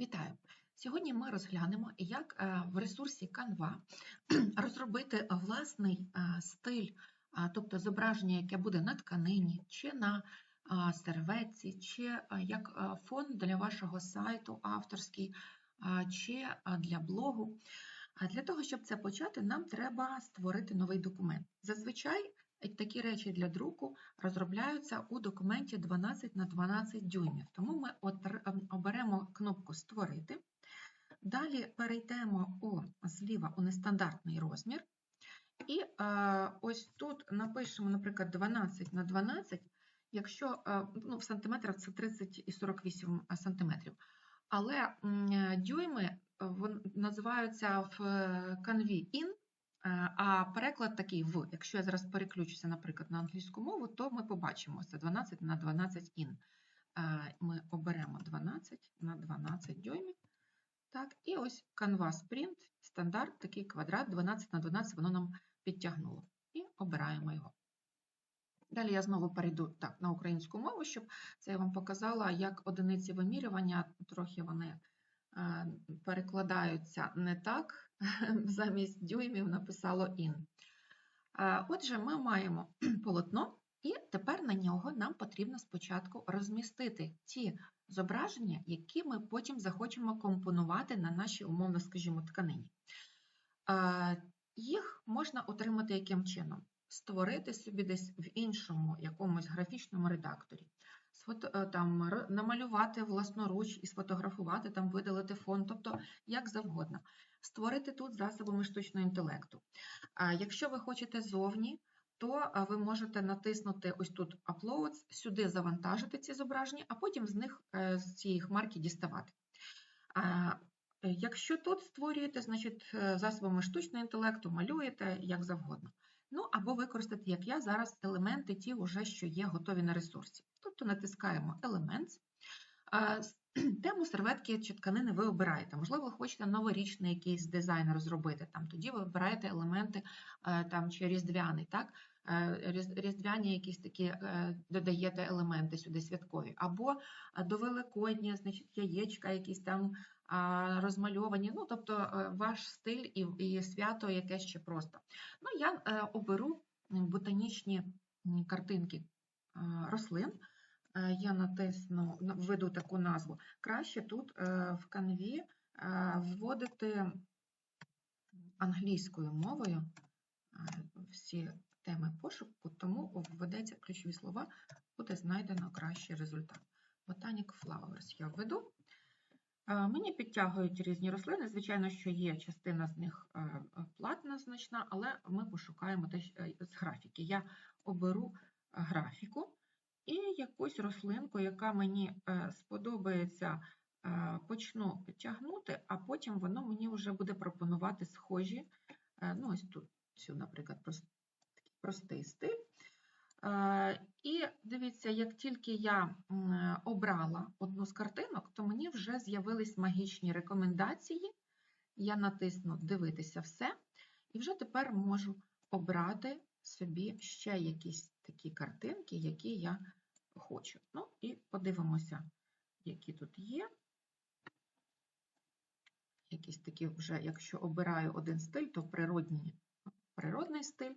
Вітаю! Сьогодні ми розглянемо, як е, в ресурсі Canva розробити власний е, стиль, тобто зображення, яке буде на тканині, чи на серветці, чи як фон для вашого сайту авторський, чи для блогу. Для того, щоб це почати, нам треба створити новий документ. Зазвичай такі речі для друку розробляються у документі 12 на 12 дюймів. Тому ми ем, оберемо кнопку Створити. Далі перейдемо у, зліва у нестандартний розмір. І е, ось тут напишемо, наприклад, 12 на 12, якщо е, ну, в сантиметрах це 30 і 48 сантиметрів. Але дюйми е, називаються в е, е, а переклад такий в. Якщо я зараз переключуся, наприклад, на англійську мову, то ми побачимо це 12 на 12 in. Е, Ми оберемо 12 на 12 дюймів. Так, і ось Canvas Print, стандарт, такий квадрат 12 на 12, воно нам підтягнуло. І обираємо його. Далі я знову перейду так, на українську мову, щоб це я вам показала, як одиниці вимірювання, трохи вони е, перекладаються не так, замість дюймів написало in. Е, Отже, ми маємо полотно, і тепер на нього нам потрібно спочатку розмістити ті зображення, які ми потім захочемо компонувати на нашій, умовно, скажімо, тканині. Е, Їх можна отримати яким чином? Створити собі десь в іншому якомусь графічному редакторі, е, там, намалювати власноруч і сфотографувати, там, видалити фон, тобто як завгодно. Створити тут засобами штучного інтелекту. Якщо ви хочете зовні, то ви можете натиснути ось тут Uploads, сюди завантажити ці зображення, а потім з них е, з цієї хмарки діставати. Е, Якщо тут створюєте, значить е, засобами штучного інтелекту малюєте як завгодно. Ну або використати, як я зараз, елементи ті, уже, що є готові на ресурсі. Тобто натискаємо Elements. Тему серветки чи тканини ви обираєте. Можливо, ви хочете новорічний якийсь дизайн розробити. Там, тоді ви обираєте елементи е, там, чи різдвяний. Так? Е, Різдвяні якісь такі е, додаєте елементи сюди святкові. Або до Великодня, значить, яєчка якісь там розмальовані. Ну, тобто ваш стиль і, і свято якесь ще просто. Ну, я оберу ботанічні картинки рослин. Е, Я натисну, введу таку назву. Краще тут е, в канві е, вводити англійською мовою всі теми пошуку, тому введеться ключові слова, буде знайдено кращий результат. Botanic Flowers я введу. Мені підтягують різні рослини. Звичайно, що є частина з них платна значна, але ми пошукаємо з графіки. Я оберу графіку якусь рослинку, яка мені е, сподобається, е, почну тягнути, а потім воно мені вже буде пропонувати схожі. е, Ну, ось тут, цю, наприклад, такий простий стиль. І дивіться, як тільки я обрала одну з картинок, то мені вже з'явились магічні рекомендації. Я натисну Дивитися все, і вже тепер можу обрати собі ще якісь такі картинки, які я хочу. Ну і подивимося, які тут є. Якісь такі вже, якщо обираю один стиль, то природній, природний стиль.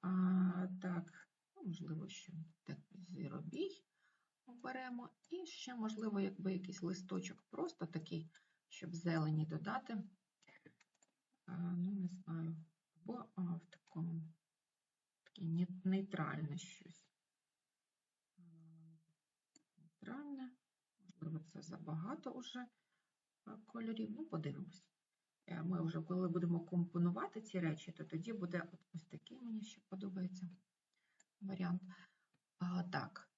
А, так, ну, можливо, ще так, зіробій оберемо. І ще, можливо, якби якийсь листочок просто такий, щоб зелені додати. А, ну, не знаю. Або в такому таке нейтральне щось. Нейтральне. Можливо, це забагато вже кольорів. Ну, подивимось. Е, Ми вже, коли будемо компонувати ці речі, то тоді буде ось такий мені ще подобається варіант. А, так,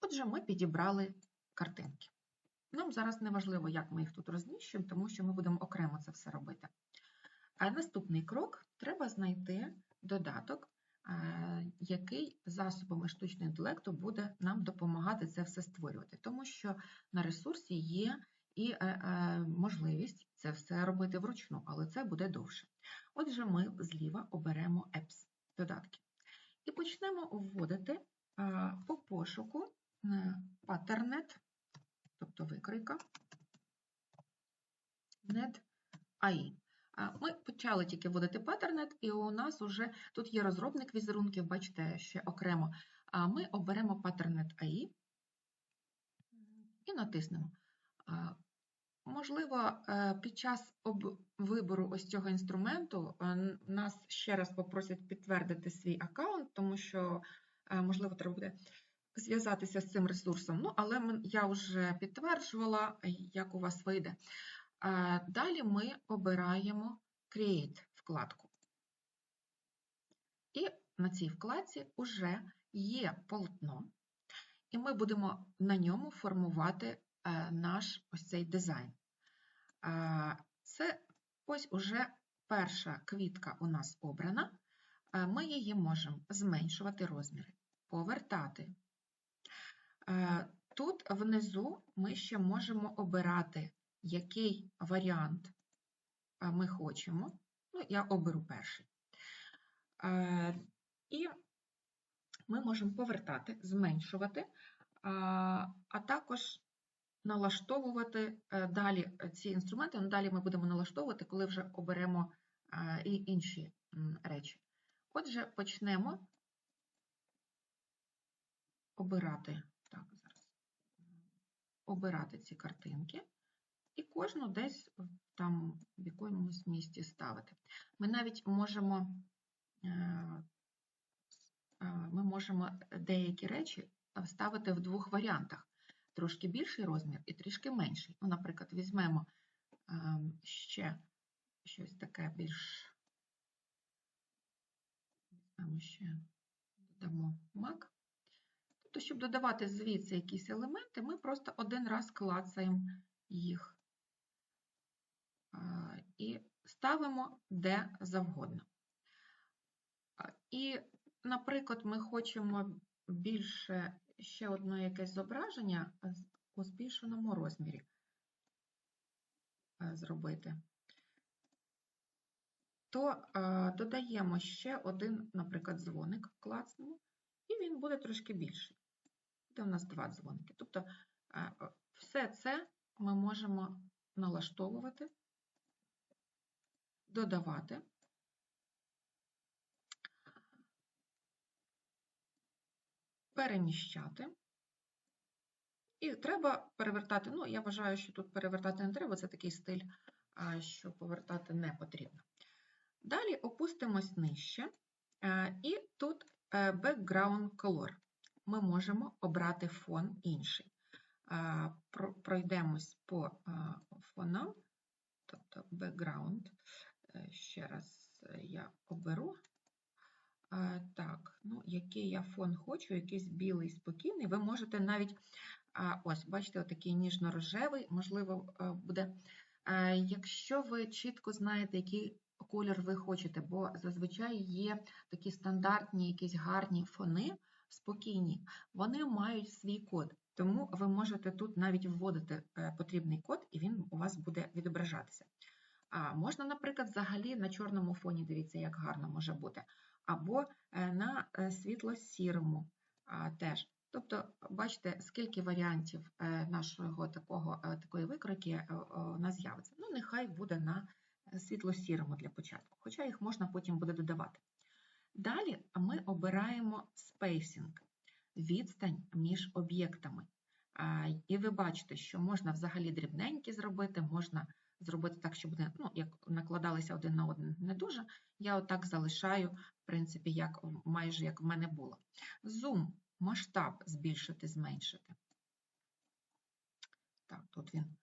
отже, ми підібрали картинки. Нам зараз не важливо, як ми їх тут розміщуємо, тому що ми будемо окремо це все робити. А наступний крок треба знайти додаток, е, який засобами штучного інтелекту буде нам допомагати це все створювати, тому що на ресурсі є і е, е, можливість це все робити вручну, але це буде довше. Отже, ми зліва оберемо Apps додатки і почнемо вводити по пошуку е, Patternnet, тобто викройка. Patterned AI. Ми почали тільки вводити Patterned, і у нас вже тут є розробник візерунків, бачите, ще окремо. А Ми оберемо Patterned AI і натиснемо. Можливо, е, під час вибору ось цього інструменту е, нас ще раз попросять підтвердити свій аккаунт, тому що, е, можливо, треба буде зв'язатися з цим ресурсом. Ну, але я вже підтверджувала, як у вас вийде. Е, Далі ми обираємо Create вкладку. І на цій вкладці вже є полотно, і ми будемо на ньому формувати е, наш ось цей дизайн. Е, Це ось уже перша квітка у нас обрана. Ми її можемо зменшувати розміри, повертати. Тут внизу ми ще можемо обирати, який варіант е, ми хочемо. Ну, я оберу перший. Е, І ми можемо повертати, зменшувати, а, а також налаштовувати е, далі ці інструменти. Ну, далі ми будемо налаштовувати, коли вже оберемо е, і інші речі. Отже, почнемо обирати. Так, зараз. Обирати ці картинки і кожну десь там в якомусь місці ставити. Ми навіть можемо, е, е, ми можемо деякі речі ставити в двох варіантах: трошки більший розмір і трішки менший. Ну, наприклад, візьмемо е, ще щось таке більш. Візьмемо ще додамо Mac. Тобто, щоб додавати звідси якісь елементи, ми просто один раз клацаємо їх і ставимо де завгодно. І, наприклад, ми хочемо більше ще одне якесь зображення у збільшеному розмірі е, зробити. То е, додаємо ще один, наприклад, дзвоник, клацнемо, і він буде трошки більший. Буде у нас два дзвоники. Тобто е, е, все це ми можемо налаштовувати, додавати. переміщати. І треба перевертати. Ну, я вважаю, що тут перевертати не треба, це такий стиль, що повертати не потрібно. Далі опустимось нижче, е, і тут е, Background Color. Ми можемо обрати фон інший. Е, Пройдемось по фонам, тобто background. Е, Ще раз е, я оберу. Е, Так, ну, який я фон хочу, якийсь білий, спокійний. Ви можете навіть, ось, бачите, отакий ніжно-рожевий, можливо, буде. Якщо ви чітко знаєте, який колір ви хочете, бо зазвичай є такі стандартні, якісь гарні фони, спокійні, вони мають свій код. Тому ви можете тут навіть вводити потрібний код, і він у вас буде відображатися. А можна, наприклад, взагалі на чорному фоні, дивіться, як гарно може бути або е, на е, світло-сірому теж. Тобто, бачите, скільки варіантів е, нашого такого, такої викройки е, у нас з'явиться. Ну, нехай буде на світло-сірому для початку, хоча їх можна потім буде додавати. Далі ми обираємо spacing – відстань між об'єктами. І ви бачите, що можна взагалі дрібненькі зробити, можна зробити так, щоб вони ну, як накладалися один на один не дуже. Я отак залишаю, в принципі, як, майже як в мене було. Зум, масштаб збільшити, зменшити. Так, тут він.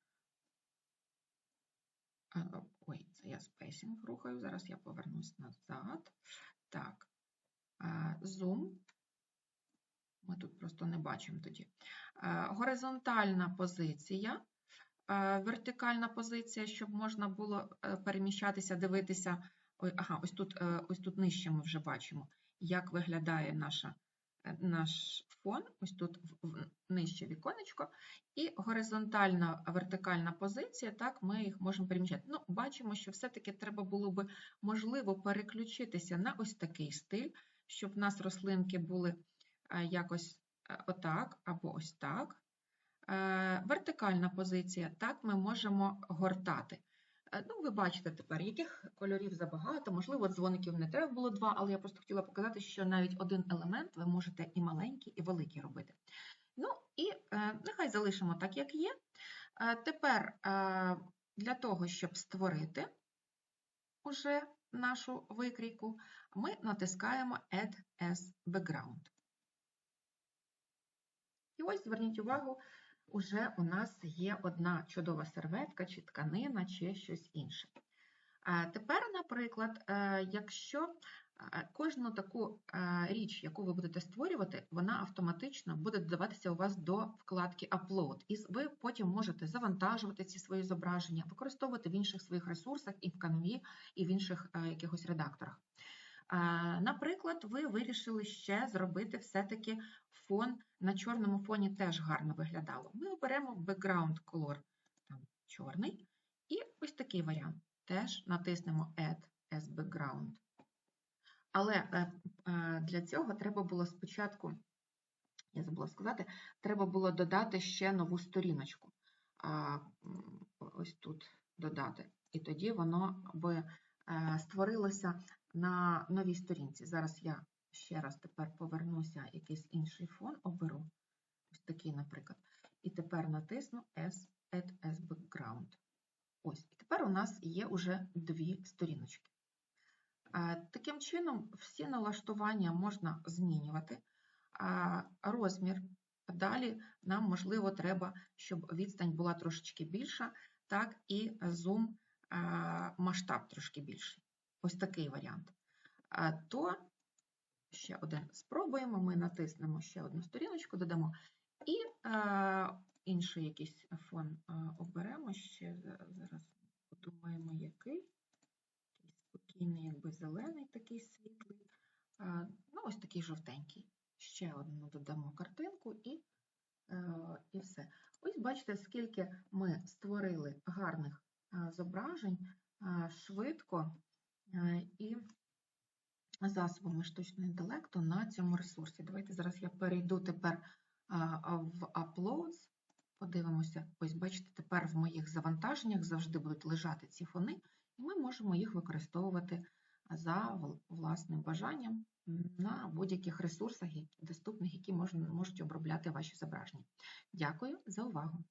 Ой, це я спейсінг рухаю. Зараз я повернусь назад. Так, зум. Ми тут просто не бачимо тоді. Горизонтальна позиція, вертикальна позиція, щоб можна було е, переміщатися, дивитися. Ой, ага, ось тут, е, ось тут нижче ми вже бачимо, як виглядає наша, е, наш фон. Ось тут нижче віконечко. І горизонтальна, вертикальна позиція, так, ми їх можемо переміщати. Ну, бачимо, що все-таки треба було би, можливо, переключитися на ось такий стиль, щоб в нас рослинки були е, якось е, отак або ось так. Е, Вертикальна позиція, так, ми можемо гортати. Е, Ну, ви бачите тепер, яких кольорів забагато. Можливо, дзвоників не треба було два, але я просто хотіла показати, що навіть один елемент ви можете і маленький, і великий робити. Ну і е, нехай залишимо так, як є. Тепер для того, щоб створити уже нашу викрійку, ми натискаємо Add as Background. І ось зверніть увагу, уже у нас є одна чудова серветка, чи тканина, чи щось інше. Тепер, наприклад, е, якщо е, кожну таку е, річ, яку ви будете створювати, вона автоматично буде додаватися у вас до вкладки Upload. І ви потім можете завантажувати ці свої зображення, використовувати в інших своїх ресурсах, і в Canva, і в інших якихось редакторах. Наприклад, ви вирішили ще зробити все-таки фон на чорному фоні теж гарно виглядало. Ми оберемо background color там, чорний, і ось такий варіант. Теж натиснемо Add as background. Але е, е, для цього треба було спочатку, я забула сказати, треба було додати ще нову сторіночку. Ось тут додати. І тоді воно би е, створилося на новій сторінці. Зараз я ще раз тепер повернуся, якийсь інший фон оберу. Ось такий, наприклад. І тепер натисну S Add as Background. Ось, і тепер у нас є вже дві сторіночки. Таким чином, всі налаштування можна змінювати. Розмір. Далі нам, можливо, треба, щоб відстань була трошечки більша, так і зум масштаб трошки більший. Ось такий варіант. То ще один спробуємо, ми натиснемо ще одну сторіночку, додамо. І інший якийсь фон оберемо ще зараз подумаємо, який. Такий спокійний, якби зелений, такий світлий. Ну, ось такий жовтенький. Ще одну додамо картинку і, і все. Ось бачите, скільки ми створили гарних зображень швидко і засобами штучного інтелекту на цьому ресурсі. Давайте зараз я перейду тепер в Uploads. Подивимося, ось бачите, тепер в моїх завантаженнях завжди будуть лежати ці фони, і ми можемо їх використовувати за власним бажанням на будь-яких ресурсах, доступних, які можуть обробляти ваші зображення. Дякую за увагу!